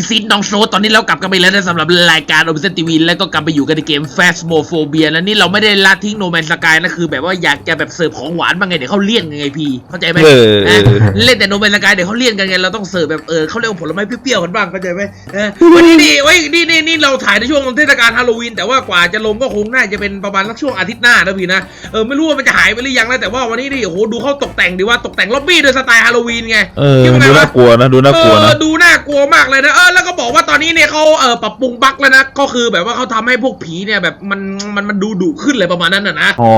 แล้วพี่ซิดน้องโซตอนนี้เรากลับกันไปแล้วนะสำหรับรายการโอเปเซนทีวีแล้วก็กลับไปอยู่กันในเกม Phasmophobia แล้วนี่เราไม่ได้ละทิ้งโนแมนสกายนะคือ แบบว่าอยากจะแบบเสิร์ฟของหวานบ้างไงเดี๋ยวเขาเลี่ยนกันไงพี่เข้าใจไหมเออนะเล่นแต่โนแมนสกายเดี๋ยวเขาเลี่ยนกันไงเราต้องเสิร์ฟแบบเออเขาเรียกว่าผลไม้เปรี้ยวๆกันบ้างเข้าใจไหมเออวันนี้นี่เว้ยนี่นี่นี่เราถ่ายในช่วงเทศกาลฮาโลวีนแต่ว่ากว่าจะลงก็คงน่าจะเป็นประมาณสักช่วงอาทิตย์หน้านะพี่นะเออไม่รู้ว่ามันจะหายไปหรือยังนะแต่ว่าวันนี้นี่โอ้โหดูเขาตกแต่งดีว่าตกแต่งล็อบบี้โดยสไตล์ฮาโลวีนไงเออคิดว่าไงดูวะน่ากลัวนะดูน่ากลัวเอนะอดูน่ากลัวมากเลยนะเออแล้วก็บอกว่าตอนนี้เนี่ยเขาเออปรับปรุงบั๊กแล้วนะก็คือแบบว่าเขาทำให้พวกผีเนี่ยแบบมันมันมันดูดุขึ้นเลยประมาณนั้นน่ะนะอ๋อ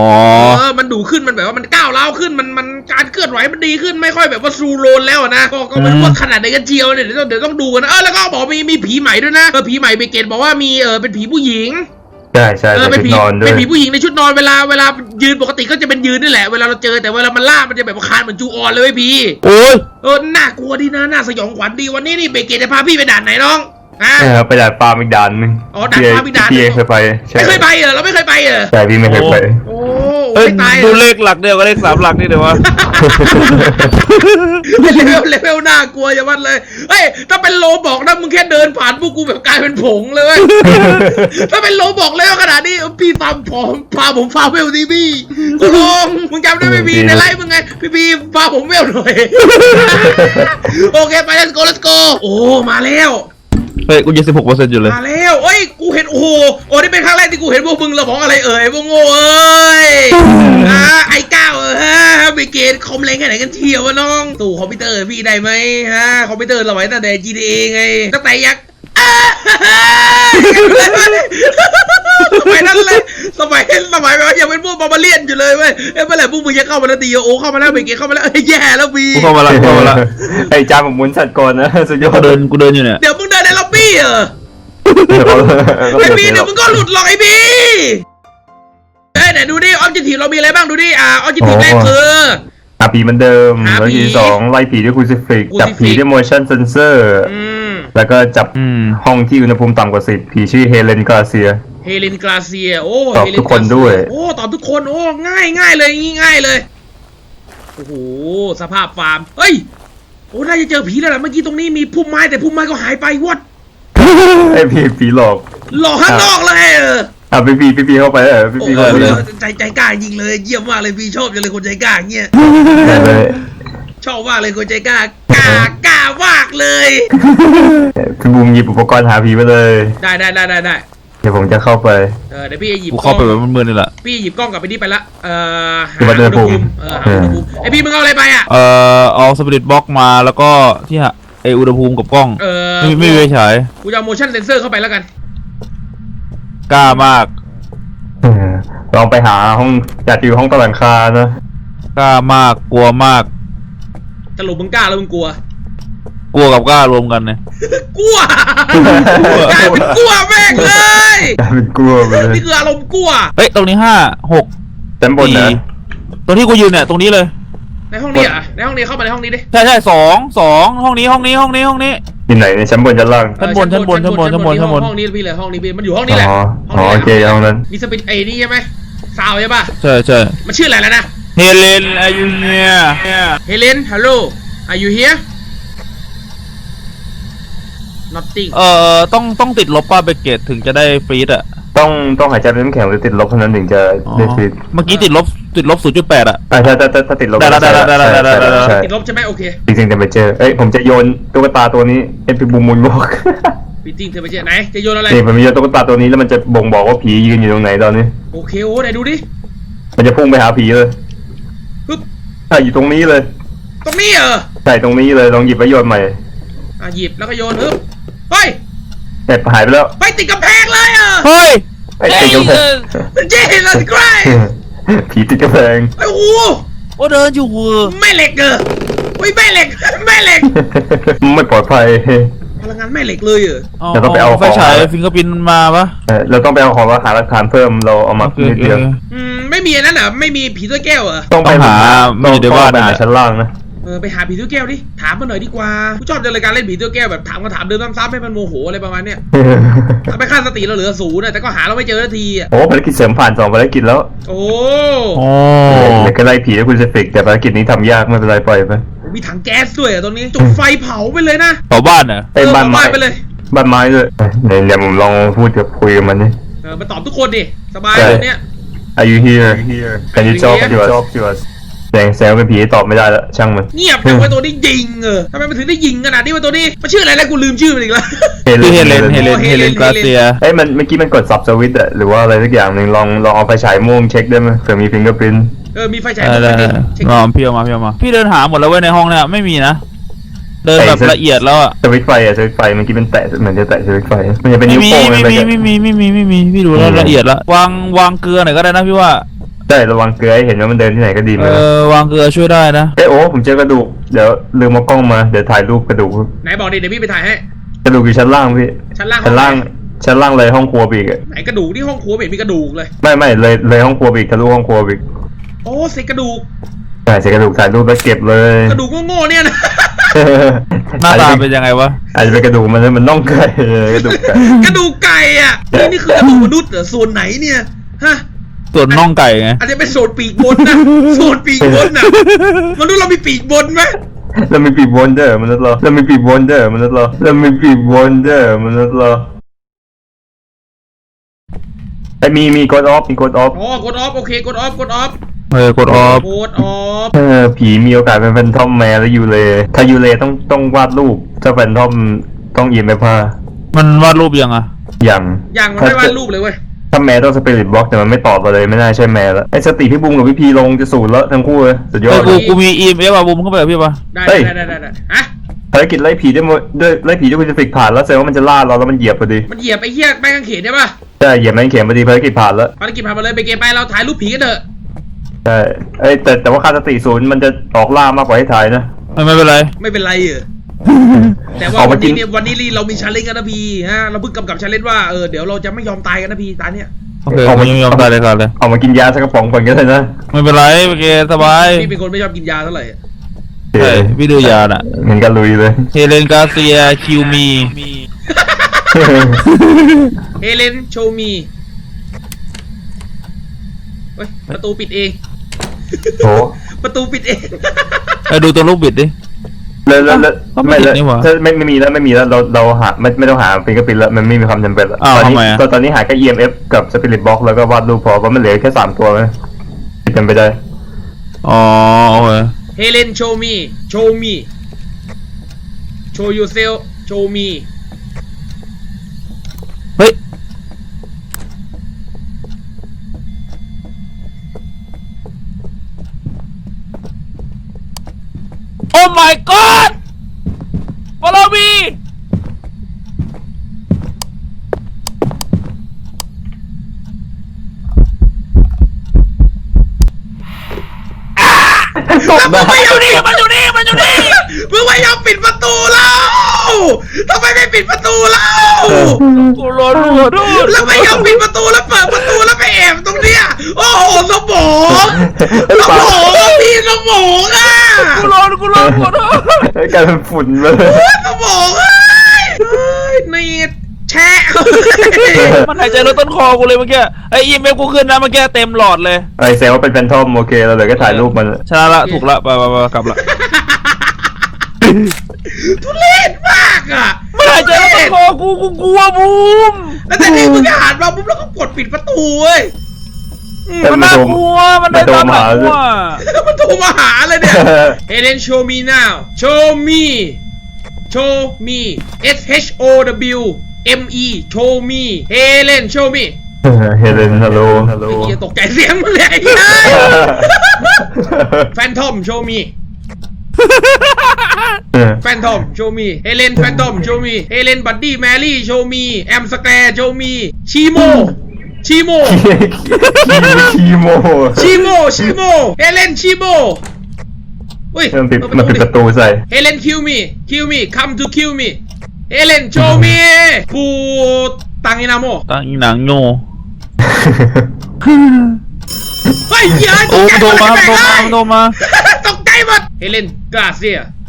เออมันดุขึ้นมันแบบว่ามันก้าวร้าวขึ้นมันมันการเคลื่อนไหวมันดีขึ้นไม่ค่อยแบบว่าซูโรนแล้วอะนะก็ก็ไม่รู้ว่าขนาดไหนกันเจียวเนี่ยเดี๋ยวต้องเดี๋ยวต้องดูกันนะเออแล้วก็บอกมีมีผีใหม่ด้วยนะเออผีใหม่เบเกตบอกว่ามีเออเป็นผีผู้หญิง ใช่ใช่เออเป็เป็นนชุดผีนอนด้วเป็ยนผีผู้หญิงในชุดนอนเวลาเวลายืนปกติก็จะเป็นยืนนี่แหละเวลาเราเจอแต่เวลามันล่ามันจะแบบว่าคานเหมือนจูออนเลยเว้ยพี่โอ้ยเออน่ากลัวดีนะน่าสยองขวัญดีวันนี้นี่เบเกตจะพาพี่ไปด่านไหนน้อง ฮะใช่ครับไปด่านปลาอีกด่านหนึงอ๋อด่านปลาอีกด่านหนึ่ง พี่เคยไปใช่ไม่เคยไปเหรอเราไม่เคยไปเหรอใช่พี่ไม่เคยไป โอ้เอ้ยไม่ตายเหรดูอเลขหลักเดียวกับเลขสามหลักนี่เดี๋ยววะ เลเวลเลเวลน่ากลัวอย่าวัดเลยเฮ้ยถ้าเป็นโลบอกนะมึงแค่เดินผ่านพวกกูแบบกลายเป็นผงเลยเว้ย ถ้าเป็นโลบอกแล้วขนาดนี้พี่ฟาร์มผมพาผมฟาร์มเวลดีพี่กูลองมึงจำได้ไหมพี่ในไลฟ์มึงไงพี่พี่พาผมเวลหน่อย โอเคไป let's go let's go โอ้มาแล้ว เฮ้ยกูยังสิบหกเปอร์เซ็นต์อยู่เลย มาแล้วเอ้ย กูเห็น โอ้โห โอ้นี่เป็นครั้งแรกที่กูเห็นพวกมึงระบอกอะไรเอ่ยพวกโง่เอ้ยอ่าไอ้ก้าวเออฮะเบเกตคอมเลงแค่ไหนกันเที่ยววะน้อง ตู่คอมพิวเตอร์พี่ได้ไหมฮะ คอมพิวเตอร์เราไว้ตั้งแต่ GTA ไงตั้งแต่ยักษ์อ่า สมัยนั้นเลยสมัยสมัยแบบว่ายังเป็นพวกบาบาเลียนอยู่เลยเว้ยเอ้ยเมื่อไหร่พวกมึงจะเข้ามาแล้วตีโอเข้ามาแล้วเบเกตเข้ามาแล้วเอ้ยแย่แล้วบีกูเข้ามาละกูเข้ามาละไอ้จ้าผมหมุนสัตว์ก่อนนะสุดยอกูดเดินกูเดินอยู่เนี่ยเดี๋ยวมึงเดินในล็อบบี้เหรอไอ้บีเดี๋ยวมึงก็หลุดหรอกไอ้บีเอ้ยไหนดูดิออบเจกตีฟเรามีอะไรบ้างดูดิอ่าออบเจกตีฟแรกคือหาผีเหมือนเดิมหาผีแล้วทีสองไล่ผีด้วยคูซิฟิก Crucifix จับผีด้วย motion sensor อืม แล้วก็จับอืม ห้องที่อุณหภูมิต่ำกว่าสิบผีชื่อเฮเลนกาเซีย เฮเลนกราเซีย โอ้ตอบเฮเลทุกคนด้วย โอ้ ตอบทุกคน โอ้ ง่ายง่ายเลยงี้ง่ายเลย โอ้โห สภาพฟาร์ม เฮ้ย โอ้ น่าจะเจอผีแล้วล่ะ เมื่อกี้ตรงนี้มีพุ่มไม้แต่พุ่มไม้ก็หายไปวัดไอ้ผีผีหลอกหลอกข้างนอกเลยเอออะพี่พี่พี่พี่เข้าไปเออพี่โอ้พี่โหเข้าไปเลยใจใจกล้าจริงเลย เยี่ยมมากเลยพี่ชอบจังเลยคนใจกล้าอย่างเงี้ยเลยชอบมากเลยคนใจกล้ากล้ากล้ามากเลย พี่บูมหยิบอุปกรณ์หาผีไปเลย ได้ได้ได้ได้ได้เดี๋ยวผมจะเข้าไป เออเดี๋ยวพี่จะหยิบกูกล้เข้าองไปแบบมันมืดๆนี่แหละ พี่หยิบกล้องกลับไปนี่ไปละ เอ่อหาอุณหภูมิเออหาอุณหภูมิไอพี่มึงเอาอะไรไปอะ เอ่อเอาสปิริตบ็อกมาแล้วก็ที่ฮะไออุณหภูมิกับกล้อง เออ ไม่ไม่มีไฟฉายกูจะเอา motion sensor เข้าไปแล้วกัน กล้ามากเออลองไปหาห้องจัดอยู่ห้องตะหลังคานะ กล้ามากกลัวมากสรุปมึงกล้าแล้วมึงกลัว กลัวกับกล้ารวมกันเนี่ยกลัวกลายเป็นกลัวแม่งเลยกลายเป็นกลัวไปเลยนี่คืออารมณ์กลัว เฮ้ยตรงนี้ห้าหกชั้นบนสี่นะตรงที่กูยืนเนี่ยตรงนี้เลยในห้องนี้เหรอะในห้องนี้เข้ามาในห้องนี้ดิใช่ใช่สองสองห้องนี้ห้องนี้ห้องนี้ห้องนี้ที่ไหนในชั้นบนชั้นล่าง ชั้นบนชั้นบนชั้นบนชั้นบนชั้นบน ห้องนี้พี่เลยห้องนี้พี่มันอยู่ห้องนี้แหละอ๋อห้องอ๋อนี้โอเคห้องนั้น มีสปิดไอ้นี่ใช่ไหมซาวใช่ป่ะใช่ใช่มันชื่ออะไรแล้วนะเฮเลนอายุเนี่ย เฮเลนฮัลโหล are you here นอตติ้งเอ่อต้องต้องติดลบป้าเบเกตถึงจะได้ฟรีดอะต้องต้องหายใจเป็นน้ำแข็งหรือติดลบเท่านั้นถึงจะได้ฟรีดเมื่อกี้ติดลบติดลบ 0.8 อะอ่าถ้าถ้าถ้าถ้าติดลบได้ได้ได้ได้ได้ได้ได้ติดลบใช่ไม่โอเคจริงๆแต่ไม่เจอเอ้ยผมจะโยนตุ๊กตาตัวนี้เอ็นพีบูมูลวอกปีติ้งเธอไปเจอไหนจะโยนอะไรนี่ผมโยนตุ๊กตาตัวนี้แล้วมันจะบ่งบอกว่าผียืนอยู่ตรงไหนตอนนี้โอเคโอ้ไหนดูดิมันจะพุ่งไปหาผีเลยปึ๊บอะอยู่ตรงนี้เลย ตรงนี้เหรอใช่ตรงนี้เลยลองหยิบไปโยนใหม่อะหยิบแล้วก็โยนปึ๊บ แต่หายไปแล้วไปติดกำแพงเลยอะเฮ้ยไอ้ติดกำแพงเจ๊ลัสไกรผีติดกำแพงไอ้โหโอ้เดินอยู่เวอร์แม่เหล็กเอออุ้ยแม่เหล็กแม่เหล็กไม่ปลอดภัยพลังงานแม่เหล็กเลยเหรอเดี๋ยวต้องไปเอาของไฟฉายฟิงเกอร์พินมาปะเออเราต้องไปเอาของมาหาหลักฐานเพิ่มเราเอามาโอเคนิดเดียวอืมไม่มีอันนั้นเหรอไม่มีผีตัวแก้วเหรอต้องไปต้องหาต้องไม่ได้ว่าต้องไปหาน่ะชั้นล่างนะ เออไปหาผีตัวแก้วดิ ถามมันหน่อยดีกว่ากูชอบจังเลยการเล่นผีตัวแก้วแบบถามคำถามเดิมซ้ำๆให้มันโมโหอะไรประมาณเนี้ยทำให้ค่าสติเราเหลือศูนย์อะแต่ก็หาเราไม่เจอทันทีอะโอ้ภารกิจเสริมผ่านสองภารกิจแล้ว โอ้โอ้เด็กก็ไล่ผีให้คุณเซฟิกแต่ภารกิจนี้ทำยากไม่เป็นไรปล่อยไปมีถังแก๊สด้วยอะตรงนี้จุดไฟเผาไปเลยนะต่อบ้านเหรอไอ้บ้านไม้เออเผไปเลยบ้านไม้ด้วยเดี๋ยวเดี๋ยวผมลองพูดกับคุยกับมันนี่เออมาตอบทุกคนดิสบายใช่ตรงเนี้ย Are you here Can you talk Here? to us แสงแสงเป็นผีตอบไม่ได้แล้วช่างมันเงียบจังไว้ตัวนี้ยิงเออทำไมมันถึงได้ยิงขนาดนี้วะตัวนี้มันชื่ออะไรแล้วกูลืมชื่อมันอีกแล้วชื่อเฮเลนเฮเลนโอ้เฮเลน Helen กาเซียเอ้ยมันเมื่อกี้มันกดสับสวิตช์อะหรือว่าอะไรสักอย่างหนึ่งลองลองเอาไฟฉายม่วงเช็คได้ไหมเผื่อมีฟิงเกอร์พินเออมีไฟฉายได้ด้วยได้ดิเช็คลองพี่เอามาพี่เอามาพี่เดินหาหมดแล้วเว้ยในห้องเนี่ยไม่มีนะเดินแบบละเอียดแล้วอะสวิตช์ไฟอะสวิตช์ไฟเมื่อกี้มันแตะเหมือนจะแตะสวิตช์ไฟมันจะเป็นไม่นิ้วมีโป้งไม่อะไรมีกันไม่มีไม่มีไม่มีพี่ดูแล้วอืมละเอียดแล้ววางวางเกลือหน่อยก็ได้นะพี่ว่า ใช่ระวังเกลือให้เห็นว่ามันเดินที่ไหนก็ดีไหมเออวางเกลือช่วยได้นะเอ้ยโอ้ผมเจอกระดูกเดี๋ยวลืมเอากล้องมาเดี๋ยวถ่ายรูปกระดูกไหนบอกดิเดี๋ยวพี่ไปถ่ายให้ กระดูกอยู่ชั้นล่างพี่ชั้นล่างชั้นล่างห้อไหชั้นล่างเลยห้องครัวไปอีกอะไหนกระดูกที่ห้องครัวไม่เห็นมีกระดูกเลย ไม่ไม่เลยเลยห้องครัวไปอีกทะลุห้องครัวไปอีกโอ้เศษกระดูกใช่เสียกระดูกถ่ายรูปแล้วเก็บเลย กระดูกโง่ๆเนี่ยนะ หน้าตาอาจจะเป็นยังไงวะอาจจะเป็นกระดูกมันมันน่องไก่กระดูกไก่ กระดูกไก่อะนี่นี่คือกระดูกมนุษย์เหรอส่วนไหนเนี่ยฮะ ส่วนน่องไก่ไงอาจจะเป็นส่วนปีกบนนะส่วนปีกบนนะมนุษย์เรามีปีกบนไหมเรามีปีกบนเด้อมนุษย์เราเรามีปีกบนเด้อมนุษย์เราเรามีปีกบนเด้อมนุษย์เราไอ้มีมีกดออฟมีกดออฟอ๋อกดออฟโอเคกดออฟกดออฟเออกดออฟกดออฟเออผีมีโอกาสเป็นแฟนทอมแมร์และยูเลถ้ายูเลต้องต้องวาดรูปถ้าแฟนทอมต้องยินไปผ้ามันวาดรูปยังอะอย่างอย่างมันไม่วาดรูปเลยเว้ยถ้า แมร์ต้องสปิริตบล็อกแต่มันไม่ตอบมาเลยไม่น่าใช่แมร์แล้วไอ้สติพี่บุ้งกับพี่พีลงจะสูญแล้วทั้งคู่เลยสุดยอเฮ้ยดกูกูมีอีเมลอะบุมเข้าไปกับพี่ปะได้เฮ้ยได้ได้ได้ได้ฮะภารกิจไล่ผีด้วยมด้วยไล่ผีด้วยคุณจะฟิกผ่านแล้วแสดงว่ามันจะล่าเราแล้วมันเหยียบพอดีมันเหยียบไอ้เหี้ยแม่งกางเขนใช่ปะใช่เหยียบแม่งเข็มพอดีภารกิจผ่านแล้วภารกิจผ่านมาเลยไปเกมไปเราถ่ายรูปผีกันเถอะใช่เอ้ยแต่แต่ว่าค่าสติศูนย์มันจะออกล่ามากกว่าให้ถ่ายนะ ไม่ไม่เป็นไร ไม่เป็นไรเออ แต่ว่าออกวัมานกินี้นเนี่ยวันนี้เรามีชาเลนจ์กันนะพี่ฮะเราเพิ่งกำกับชาเลนจ์ว่าเออเดี๋ยวเราจะไม่ยอมตายกันนะพี่ตาเนี่ยโอเคผมยังไม่ยอมตายเลยครับเลยเอามากินยาสักกระป๋องก่อนก็ได้นะไม่เป็นไรโอเคสบายพี่เป็นคนไม่ชอบกินยาเท่าไหร่ใช่พี่ดูยาน่ะเหมือนกันลุยเลยเฮเลนกาเซียคิวมีเฮเลนโชมีเฮ้ยประตูปิดเองโอ้ประตูปิดเองไปดูตัวลูกบิดดิ แล้วแล้วแล้วก็ไม่ไม่ติดแล้วนี่หว่า ถ้าไม่ไม่มีแล้วไม่มีแล้วเราเราหาไม่ไม่ต้องหาฟิงเกอร์พินแล้วมันไม่มีความจำเป็นแล้วอ้าวตอนนี้ทำไมอะ ตอนตอนนี้หาแค่ EMF กับสปิริตบ็อกแล้วก็วาดรูปพอเพราะมันเหลือแค่สามตัวนะเป็นไปได้อ๋อโอเค เฮเลนโชมีโชมีโชยูเซลโชมีเฮ้ย โอ้ my god follow me ได้มันอยู่นี่ มันอยู่นี่ มันอยู่นี่ มึงไม่ยอมปิดประตูเราทำ ไมไม่ปิดประตูเรากูรอดูดูแล้วไม่ยอมปิดประตูแล้วเปิดประตูแล้วไปแอบตรงเนี้ยโอ้โหสมองสมองอะพี่สมองอะกูรอกูรอกูรอกลายเป็นฝุ่นเลยสมองเอ้ยเฮ้ยนี่แช่มันหายใจรถต้นคอกูเลยเมื่อกี้ไอ้อีเมลกูขึ้นนะเมื่อกี้เต็มหลอดเลยไอเซลว่าเป็นแฟนทอมโอเคเราเหลยก็ถ่ายรูปมันชนะละถูกละไปไปไปกลับละทุเรศมากอะมัน หายใจรถต้นคอกูกูกลัวบูมแล้วแต่นี่มึงหันมาปุ๊บแล้วก็กดปิดประตูเว้ยอืมมันน่ากลัว มันได้ตามหลังกูอะมันโทรมาหาเลยเนี่ย Helen show me now show me show me S H O W M E show me Helen show me เฮเลนฮัลโหลฮัลโหลไอ้เหี้ยตกใจเสียงมันเลยไอ้เหี้ย Phantom show me Phantom show me Helen Phantom show me Helen Buddy Mary show me Am Square show me Chimo Chimo คีโม Chimo Chimo Helen Chimo อุ้ยมันปิดเปิมันปิดประตูใส่ Helen kill me kill me come to kill me Helen show me ปูตังอินาโมตั้งอีหนังโง่เฮ้ยเหี้ยโอ้ตกใจโดหมมาดโดมาโดมา ตกใจหมด Helen Gracia Helen Gracia Helen Gracia show me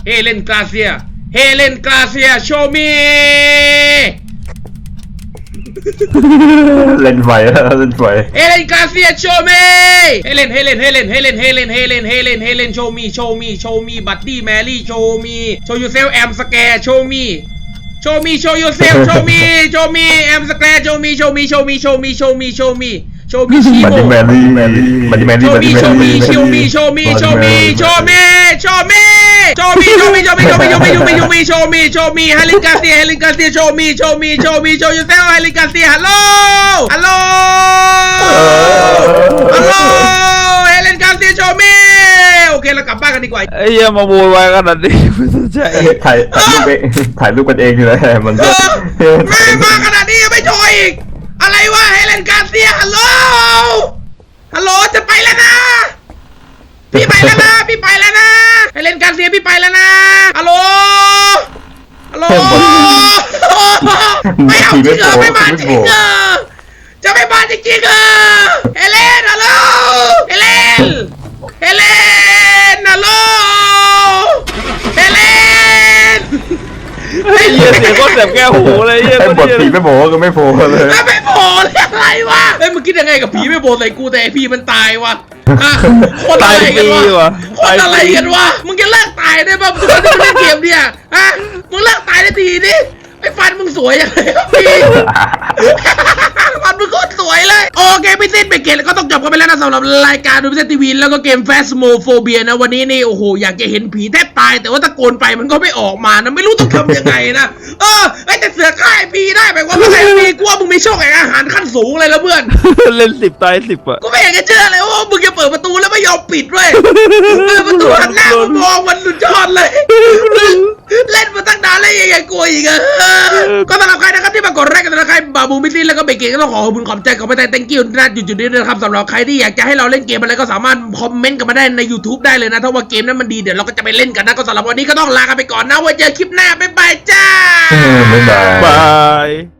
เล่นไฟเล่นไฟเฮเลนกาเซีย โชว์มีเฮเลน เฮเลน เฮเลน เฮเลน เฮเลน เฮเลน เฮเลน เฮเลน โชว์มี โชว์มี โชว์มี บัดดี้แมรี่ โชว์มี โชว์ยูเซลแอมสแกร์โชว์มี โชว์มี โชว์ยูเซล โชว์มี โชว์มีแอมสแกร์โชว์มี โชว์มี โชว์มี โชว์มี โชว์มี โชว์มีโชว์มีชีมันโมจะแมรี่มันจะแมโชรี่ว์มันมีจะโชว์มี โชว์มี โชว์มี โชว์มี โชว์มี โชว์มี โชว์มี โชว์มีโชว์มีโชว์มีโชว์มีโชว์มีโชว์มีโชว์มีโชว์มีโชว์มีเฮเลนกาเซียเฮเลนกาเซียโชว์มีโชว์มีโชว์มีโชว์ยูเซลเฮเลนกาเซียฮัลโหลฮัลโหลฮัลโหลเฮเลนการเซียโชมีโอเคเรากลับบ้านกันดีกว่าไอ้เหี้ยมาโวยวายขนาดนี้ไม่สนใจถ่ายถ่ายรูปเองถ่ายรูปกันเองอยู่เลยมันเอก็อไม่มาขนาดนี้ยังไม่โชว์อีกอะไรวะเฮเลนการเซียฮัลโหลฮัลโหลจะไปแล้วนะ พี่ไปแล้วนะ พี่ไปแล้วนะเฮเลนการเซียพี่ไปแล้วนะฮัลโหลฮัลโหลไม่เอาจริงเหรอไม่มาจริงเหรอจะไม่มาจริงๆเหรอเฮเลนฮัลโหลเฮเลนเฮเลนฮัลโหลเฮเลนไอ้เหี้ยเสียงโคตรแสบแก้วหูเลยไอ้เหี้ยไอ้โคบตทรผีเหี้ยไม่โผล่ก็ไม่โผล่เลยแล้วไม่โผล่เลย อะไรวะเฮ้ยมึงคิดยังไงกับผีไม่โผล่ใส่กูแต่ไอ้ผีมันตายวะอะคนอะไรกันวะคนอะไรกันวะมึงจะเลิกตายได้ป่ะมึงตอนที่มึงเล่นเกมเนี่ยฮะมึงเลิกตายได้ทีดิไอ้ฟันมึงสวยอย่างไรครับพี่ ฟันมึงโคตรสวยเลย โอ เคพี่สิ้นไปเกตแล้วก็ต้องจบกันไปแล้วนะสำหรับรายการดูพิเศษทีวีแล้วก็เกม Phasmophobia นะวันนี้นี่โอ้โหอยากจะเห็นผีแทบตาย แต่ว่าตะโกนไปมันก็ไม่ออกมานะไม่รู้ต้องทำยังไงนะเออไอ้แต่เสือฆ่าไอ้พีได้แปลว่าไม่ใช่พีกูว่ามึงมีโชคแห่งอาหารขั้นสูงเลยแล้วเพื่อนเล่นสิบตายสิบอะกูไม่อยากจะเชื่อเลยว่ามึงจะเปิดประตูแล้วไม่ยอมปิดด้วยเปิดประตูหันหน้ามามองมันสุดยอดเลย บบาบูมิสซี่แล้วก็เบเกตก็ต้องขอขอบคุณขอบใจขอบไปแต่ thank you นะจุดๆนี้นะครับสำหรับใครที่อยากจะให้เราเล่นเกมอะไรก็สามารถคอมเมนต์กันมาได้ใน YouTube ได้เลยนะ ถ้าว่าเกมนั้นมันดีเดี๋ยวเราก็จะไปเล่นกันนะก็สำหรับวันนี้ก็ต้องลากันไปก่อนนะไว้เจอคลิปหน้าบ๊ายบายจ้าไม่ได้บาย